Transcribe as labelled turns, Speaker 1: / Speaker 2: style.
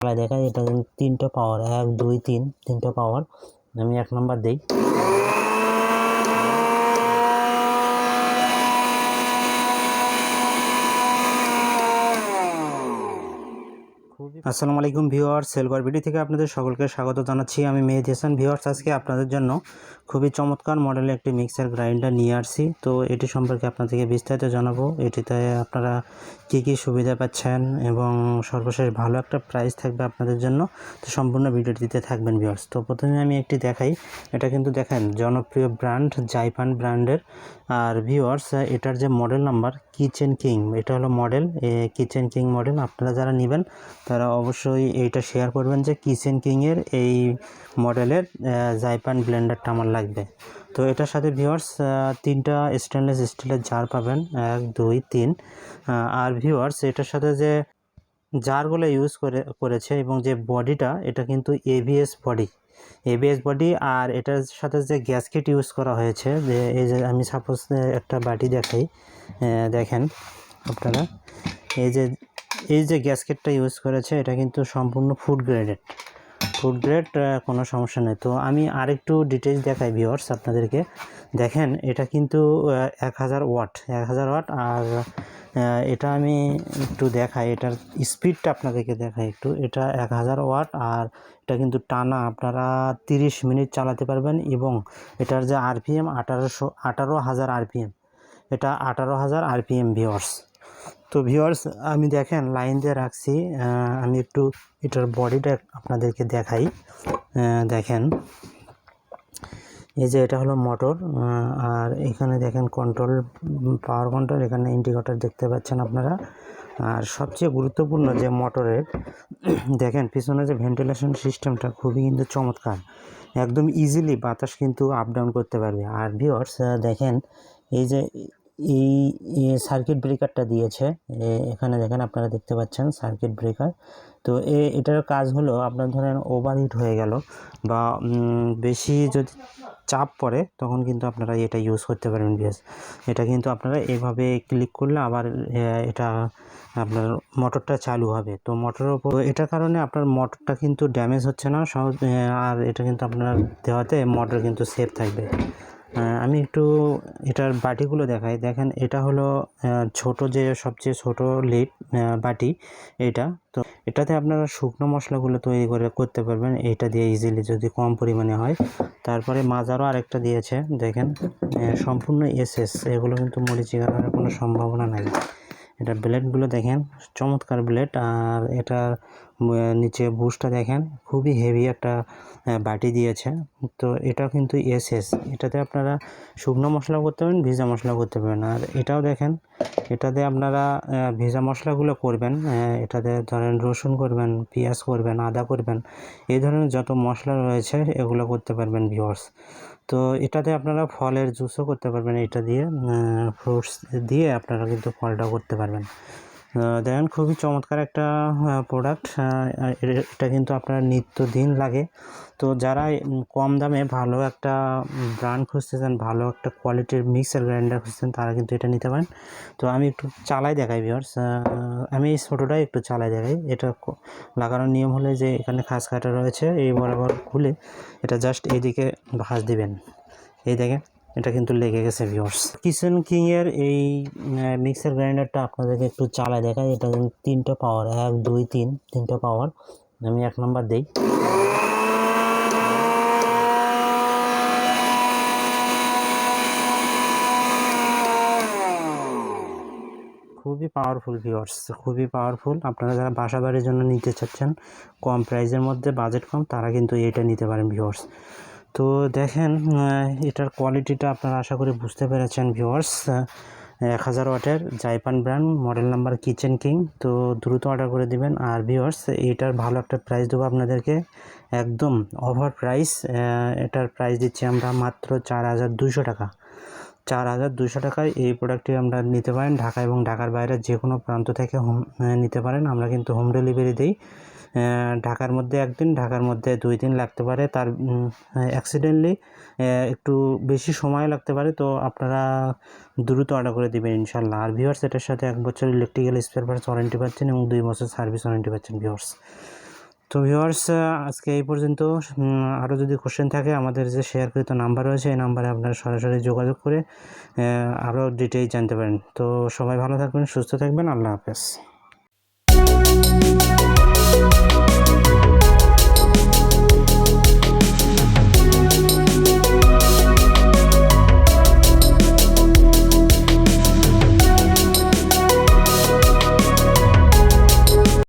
Speaker 1: চালায় দেখায় এটা তিনটা পাওয়ার এক দুই তিন তিনটা পাওয়ার আমি এক নম্বর দিই। আসসালামু আলাইকুম ভিউয়ার্স সেলগর ভিডি থেকে আপনাদের সকলকে স্বাগত জানাচ্ছি। আমি মেহেদি হাসান। ভিউয়ার্স, আজকে আপনাদের জন্য খুবই চমৎকার মডেলের একটি মিক্সার গ্রাইন্ডার নিয়ে আসছি। তো এটি সম্পর্কে আপনাদেরকে বিস্তারিত জানাব। এটিতে আপনারা কি কি সুবিধা পাচ্ছেন এবং সর্বশেষ ভালো একটা প্রাইস থাকবে আপনাদের জন্য। তো সম্পূর্ণ ভিডিওটিতে থাকবেন ভিউয়ার্স। তো প্রথমে আমি একটি দেখাই। এটা কিন্তু দেখেন, জনপ্রিয় ব্র্যান্ড জাইপান ব্র্যান্ডের আর ভিউয়ার্স, এটার যে মডেল নাম্বার কিচেন কিং এটা হলো মডেল কিচেন কিং মডেল আপনারা যারা নেবেন, তারা অবশ্যই এইটা শেয়ার করবেন যে কিচেন কিংয়ের এই মডেলের জাইপান ব্লেন্ডারটা আমার লাগবে। তো এটার সাথে ভিউয়ার্স তিনটা স্টেনলেস স্টিলের জার পাবেন, এক, দুই, তিন। আর ভিউয়ার্স এটার সাথে যে জারগুলো ইউজ করে, করেছে এবং যে বডিটা এটা কিন্তু এবিএস বডি এবিএস বডি আর এটার সাথে যে গ্যাসকেট ইউজ করা হয়েছে, যে এই যে আমি সাপোজ একটা বাটি দেখাই দেখেন আপনারা। এই যে এই যে গ্যাসকেটটা ইউজ করেছে, এটা কিন্তু সম্পূর্ণ ফুড গ্রেডেড ফুড গ্রেড কোনো সমস্যা নেই। তো আমি আরেকটু ডিটেলস দেখাই ভিওর্স আপনাদেরকে। দেখেন, এটা কিন্তু এক হাজার ওয়াট, এক হাজার ওয়াট। আর এটা আমি একটু দেখাই, এটার স্পিডটা আপনাদেরকে দেখাই একটু। এটা এক হাজার ওয়াট, আর এটা কিন্তু টানা আপনারা তিরিশ মিনিট চালাতে পারবেন এবং এটার যে আরপিএম, আঠারোশো, আঠারো হাজার আরপিএম। এটা আঠারো হাজার আরপিএম ভিওর্স তো ভিউয়ার্স আমি দেখেন লাইন দিয়ে রাখছি। আমি একটু এটার বডিটা আপনাদেরকে দেখাই। দেখেন, এই যে এটা হলো মোটর আর এখানে দেখেন কন্ট্রোল পাওয়ার কন্ট্রোল এখানে ইন্ডিকেটর দেখতে পাচ্ছেন আপনারা। আর সবচেয়ে গুরুত্বপূর্ণ যে মোটরের দেখেন, পিছনে যে ভেন্টিলেশন সিস্টেমটা খুবই কিন্তু চমৎকার। একদম ইজিলি বাতাস কিন্তু আপ ডাউন করতে পারবে। আর ভিওর্স দেখেন, এই যে এই সার্কিট ব্রেকারটা দিয়েছে। এখানে দেখেন আপনারা দেখতে পাচ্ছেন সার্কিট ব্রেকার তো এ, এটার কাজ হলো আপনার ধরেন ওভারহিট হয়ে গেল বা বেশি যদি চাপ পড়ে, তখন কিন্তু আপনারা এটা ইউজ করতে পারবেন বিএস এটা কিন্তু আপনারা এভাবে ক্লিক করলে আবার এটা আপনার মোটরটা চালু হবে। তো মোটরের উপর এটার কারণে আপনার মোটরটা কিন্তু ড্যামেজ হচ্ছে না, সহজ আর এটা কিন্তু আপনার দেওয়াতে মোটর কিন্তু সেফ থাকবে। আমি একটু এটার বাটিগুলো দেখাই। দেখেন, এটা হলো ছোট যে সবচেয়ে ছোট লিড বাটি, এটা। তো এটাতে আপনারা শুকনো মশলাগুলো তৈরি করে করতে পারবেন। এটা দিয়ে ইজিলি যদি কম পরিমাণে হয়। তারপরে মাজারও আরেকটা দিয়েছে। দেখেন সম্পূর্ণ এসএস। এগুলো কিন্তু মরিচি করার কোনো সম্ভাবনা নাই। এটা ব্লেডগুলো দেখেন চমৎকার ব্লেড আর উম, নিচে বুশটা দেখেন খুবই হেভি একটা বাটি দিয়েছে। তো এটা কিন্তু এসএস এটাতে আপনারা শুকনো মশলা করতে পারেন ভিজা মশলা করতে পারেন। আর এটাও দেখেন এটাতে আপনারা ভেজা মশলাগুলো করবেন এটাতে ধরেন রসুন করবেন পেঁয়াজ করবেন আদা করবেন এই ধরনের যত মশলা রয়েছে এগুলো করতে পারবেন ভিওর্স তো এটাতে আপনারা ফলের জুসও করতে পারবেন, এটা দিয়ে ফ্রুটস দিয়ে আপনারা কিন্তু ফলটা করতে পারবেন। দেখেন খুবই চমৎকার একটা প্রোডাক্ট এটা কিন্তু আপনার নিত্য দিন লাগে। তো যারা কম দামে ভালো একটা ব্র্যান্ড খুঁজতেছেন, ভালো একটা কোয়ালিটির মিক্সার গ্রাইন্ডার খুঁজছেন তারা কিন্তু এটা নিতে পারেন। তো আমি একটু চালাই দেখাই ভিওর্স আমি এই ছোটোটাই একটু চালাই দেখাই। এটা লাগানোর নিয়ম হলে যে এখানে খাস কাটা রয়েছে, এই বরাবর খুলে এটা জাস্ট এইদিকে ভাঁজ দিবেন। এই দেখেন। এটা কিন্তু লেগে গেছে ভিউয়ার্স কিচেন কিং এর এই মিক্সার গ্রাইন্ডারটা আপনাদেরকে একটু চালায় দেখাই। এটা তিনটা পাওয়ার এক, দুই, তিন, তিনটা পাওয়ার আমি এক নাম্বার দিই। খুবই পাওয়ারফুল ভিউয়ার্স খুবই পাওয়ারফুল আপনারা যারা বাসা বাড়ির জন্য নিতে চাচ্ছেন, কম প্রাইসের মধ্যে বাজেট কম, তারা কিন্তু এটা নিতে পারেন ভিউয়ার্স তো দেখেন এটার কোয়ালিটিটা আপনারা আশা করি বুঝতে পেরেছেন ভিউয়ার্স এক হাজার ওয়াটের জাইপান brand model number kitchen king তো দ্রুত অর্ডার করে দিবেন। আর ভিউয়ার্স এটার ভালো একটা প্রাইস দেবো আপনাদেরকে। একদম ওভার প্রাইস এটার প্রাইস দিচ্ছি আমরা মাত্র চার হাজার দুশো টাকা। চার হাজার দুশো টাকায় এই প্রোডাক্টটি আমরা নিতে পারেন। ঢাকা এবং ঢাকার বাইরে যে কোনো প্রান্ত থেকে হোম নিতে পারেন। আমরা কিন্তু হোম ডেলিভারি দিই। ঢাকার মধ্যে একদিন, ঢাকার মধ্যে দুই দিন লাগতে পারে। তার অ্যাক্সিডেন্টলি একটু বেশি সময় লাগতে পারে। তো আপনারা দ্রুত অর্ডার করে দেবেন ইনশাল্লাহ আর ভিউয়ার্স এটার সাথে এক বছর ইলেকট্রিক্যাল স্পেয়ার পার্টস ওয়ারেন্টি পাচ্ছেন এবং দুই বছর সার্ভিস ওয়ারেন্টি পাচ্ছেন ভিউয়ার্স তো ভিউয়ার্স আজকে এই পর্যন্ত। আরও যদি কোশ্চেন থাকে, আমাদের যে শেয়ারকৃত নাম্বার রয়েছে, এই নাম্বারে আপনারা সরাসরি যোগাযোগ করে আরও ডিটেইলস জানতে পারেন। তো সবাই ভালো থাকবেন, সুস্থ থাকবেন। আল্লাহ হাফেজ।